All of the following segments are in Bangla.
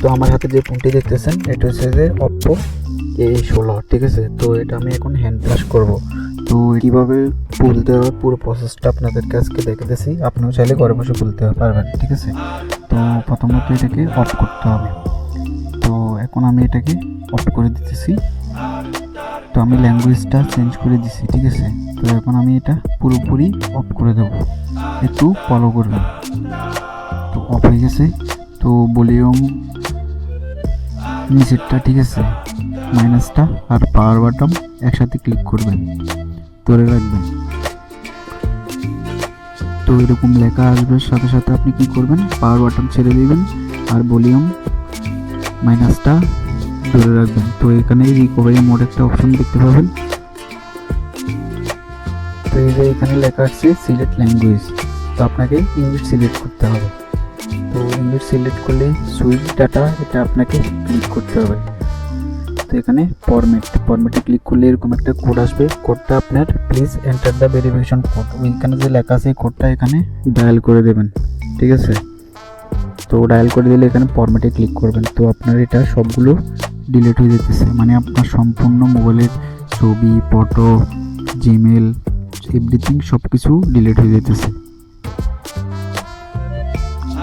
তো আমার হাতে যে ফোনটি দেখতেছেন, এটা হচ্ছে যে অপ্পো এ ষোলো, ঠিক আছে? তো এটা আমি এখন হ্যান্ড ফ্লাশ করব। তো কীভাবে খুলতে হবে, পুরো প্রসেসটা আপনাদেরকে আজকে দেখাতেছি। আপনিও চাইলে ঘরে বসে খুলতে পারবেন, ঠিক আছে? তো প্রথমত এটাকে অফ করতে হবে। তো এখন আমি এটাকে অফ করে দিতেছি। তো আমি ল্যাঙ্গুয়েজটা চেঞ্জ করে দিছি, ঠিক আছে? তো এখন আমি এটা পুরোপুরি অফ করে দেবো। একটু ফলো করবেন। তো অফ হয়ে গেছে। তো ভলিউম নিচেরটা, ঠিক আছে? মাইনাসটা আর পাওয়ার বাটন একসাথে ক্লিক করবেন। ধরে রাখবেন। তো এরকম লেখা আসবে, সাথে সাথে আপনি কি করবেন? পাওয়ার বাটন ছেড়ে দিবেন আর ভলিউম মাইনাসটা ধরে রাখবেন। তো এখানে রিকভারি মোড একটা অপশন দেখতে পাবেন। তো এই যে এখানে লেখা আছে সিলেক্ট ল্যাঙ্গুয়েজ তো আপনাকে ইংলিশ সিলেক্ট করতে হবে। তো ইংলিশ সিলেক্ট করলে সুইচ ডাটা এটা আপনাকে ক্লিক করতে হবে। তো এখানে ফরম্যাট ফরম্যাটে ক্লিক করলে এরকম একটা কোড আসবে। কোডটা আপনার please enter the verification code ওইখানে যে লেখা আছে কোডটা এখানে ডায়াল করে দেবেন, ঠিক আছে? তো ডায়াল করে দিলে এখানে ফরম্যাটে ক্লিক করবেন। তো আপনার এটা সবগুলো ডিলিট হয়ে যেতেছে। মানে আপনার সম্পূর্ণ মোবাইলের ছবি ফটো জিমেল এভরিথিং সব কিছু ডিলিট হয়ে যেতেছে।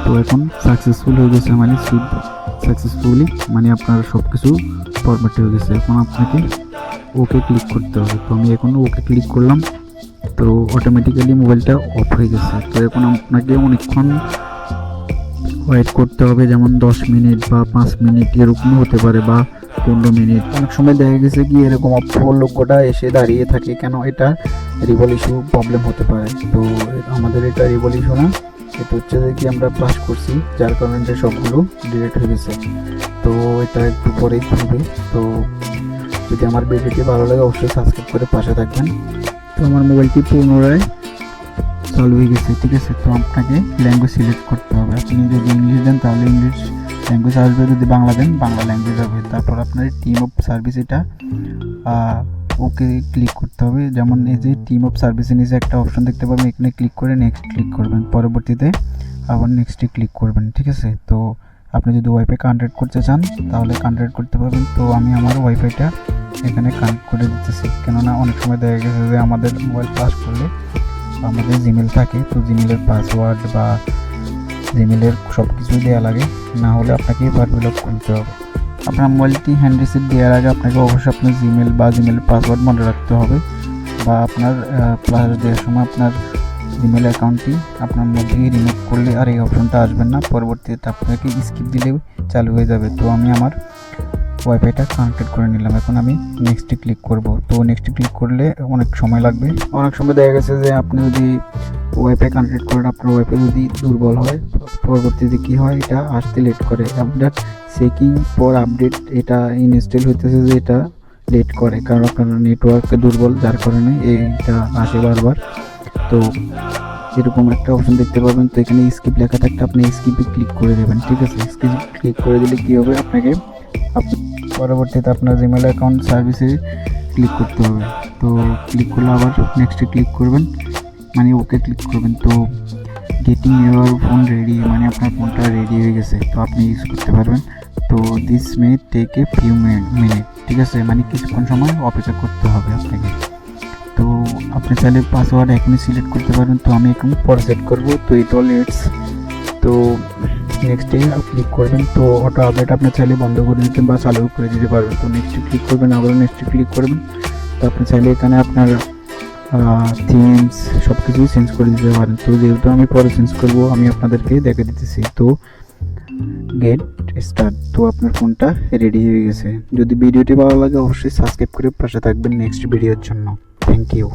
তো এখন সাকসেসফুল হয়ে গেছে মানে সুইট সাকসেসফুলি মানে আপনার সব কিছু ফরম্যাট হয়ে গেছে। এখন আপনাকে ওকে ক্লিক করতে হবে। তো আমি এখন ওকে ক্লিক করলাম, তো অটোমেটিক্যালি মোবাইলটা অফ হয়ে গেছে। তো এখন আপনাকে অনেকক্ষণ ওয়েট করতে হবে, যেমন দশ মিনিট বা পাঁচ মিনিট এরকমও হতে পারে বা পনেরো মিনিট। অনেক সময় দেখা গেছে কি, এরকম অপ্পো লোকটা এসে দাঁড়িয়ে থাকে কেন? এটা রিভল ইস্যু প্রবলেম হতে পারে। তো আমাদের এটা রিভল ইস্যু না। এটা হচ্ছে যে কি আমরা পাস করছি, যার কারণে এটা সবগুলো ডিলিট হয়ে গেছে। তো এটা একটু পরেই খুলবে। তো যদি আমার ভিডিওটি ভালো লাগে, অবশ্যই সাবস্ক্রাইব করে পাশে থাকবেন। তো আমার মোবাইলটি পুনরায় চালু হয়ে গেছে, ঠিক আছে? তো আপনাকে ল্যাঙ্গুয়েজ সিলেক্ট করতে হবে। আপনি যদি ইংলিশ দেন, তাহলে ইংলিশ ল্যাঙ্গুয়েজ আসবে। যদি বাংলা দেন, বাংলা ল্যাঙ্গুয়েজ হবে তারপর আপনার টিম অফ সার্ভিস এটা ওকে ক্লিক করতে হবে। যেমন এই যে টিম অফ সার্ভিসের নিচে একটা অপশন দেখতে পাবেন, এখানে ক্লিক করে নেক্সট ক্লিক করবেন। পরবর্তীতে আবার নেক্সটে ক্লিক করবেন, ঠিক আছে? তো আপনি যদি ওয়াইফাই কানেক্ট করতে চান, তাহলে কানেক্ট করতে পারবেন। তো আমি আমার ওয়াইফাইটা এখানে কানেক্ট করে দিতেছি। কেননা অনেক সময় দেখা গেছে যে আমাদের মোবাইল পাস করলে আমাদের জিমেল থাকে। তো জিমেলের পাসওয়ার্ড বা জিমেলের সব কিছুই দেওয়া লাগে। না হলে আপনাকে পারবিলক খুলতে হবে। আপনার মোবাইলটি হ্যান্ড রিসিভ দেওয়ার আগে আপনাকে অবশ্যই আপনার জিমেল বা জিমেলের পাসওয়ার্ড মনে রাখতে হবে বা আপনার প্লাস দেওয়ার সময় আপনার জিমেল অ্যাকাউন্টটি আপনার মধ্যেই রিমুভ করলে আর এই অপশনটা আসবে না। পরবর্তীতে আপনাকে স্কিপ দিলে চালু হয়ে যাবে। তো আমি আমার ওয়াইফাইটা কানেক্টেড করে নিলাম। এখন আমি নেক্সটে ক্লিক করব। তো নেক্সটে ক্লিক করলে অনেক সময় লাগবে। অনেক সময় দেখা গেছে যে আপনি যদি ওয়াইফাই কানেক্ট করেন, আপনার ওয়াইফাই যদি দুর্বল হয়, পরবর্তীতে কী হয়? এটা আসতে লেট করে। আপডেট চেকিং পর আপডেট এটা ইনস্টল হইতেছে যে এটা লেট করে, কারণ আপনার নেটওয়ার্ক দুর্বল, যার কারণে এইটা আসে বারবার। তো এরকম একটা অপশন দেখতে পাবেন। তো এখানে স্কিপ লেখা থাকতে আপনি স্কিপে ক্লিক করে দেবেন, ঠিক আছে? স্কিপ ক্লিক করে দিলে কী হবে? আপনাকে আপ- পরবর্তীতে আপনার জিমেল অ্যাকাউন্ট সার্ভিসে ক্লিক করতে হবে। তো ক্লিক করলে আবার নেক্সটে ক্লিক করবেন মানে ওকে ক্লিক করবেন। তো গেটিং ইউর ফোন রেডি মানে আপনার ফোনটা রেডি হয়ে গেছে। তো আপনি ইউজ করতে পারবেন। তো this may take a few minute ঠিক আছে? মানে কিছুক্ষণ সময় অপেক্ষা করতে হবে আপনাকে। তো আপনি চাইলে পাসওয়ার্ড এখনই সিলেক্ট করতে পারবেন তো আমি এখন পরে সেট করব। তো অল ইটস তো নেক্সটে ক্লিক করবেন। তো অটো আপডেট আপনি চাইলে বন্ধ করে দিতে বা চালু করে দিতে পারবেন। তো নেক্সটে ক্লিক করবেন আবার নেক্সটে ক্লিক করবেন। তো আপনি চাইলে এখানে আপনার থিমস সব কিছুই চেঞ্জ করে দিতে পারেন। তো যেহেতু আমি পরে চেঞ্জ করব, আমি আপনাদেরকে দেখে দিতেছি। তো গেট স্টার্ট তো আপনার ফোনটা রেডি হয়ে গেছে। যদি ভিডিওটি ভালো লাগে, অবশ্যই সাবস্ক্রাইব করে পাশে থাকবেন নেক্সট ভিডিওর জন্য। Thank you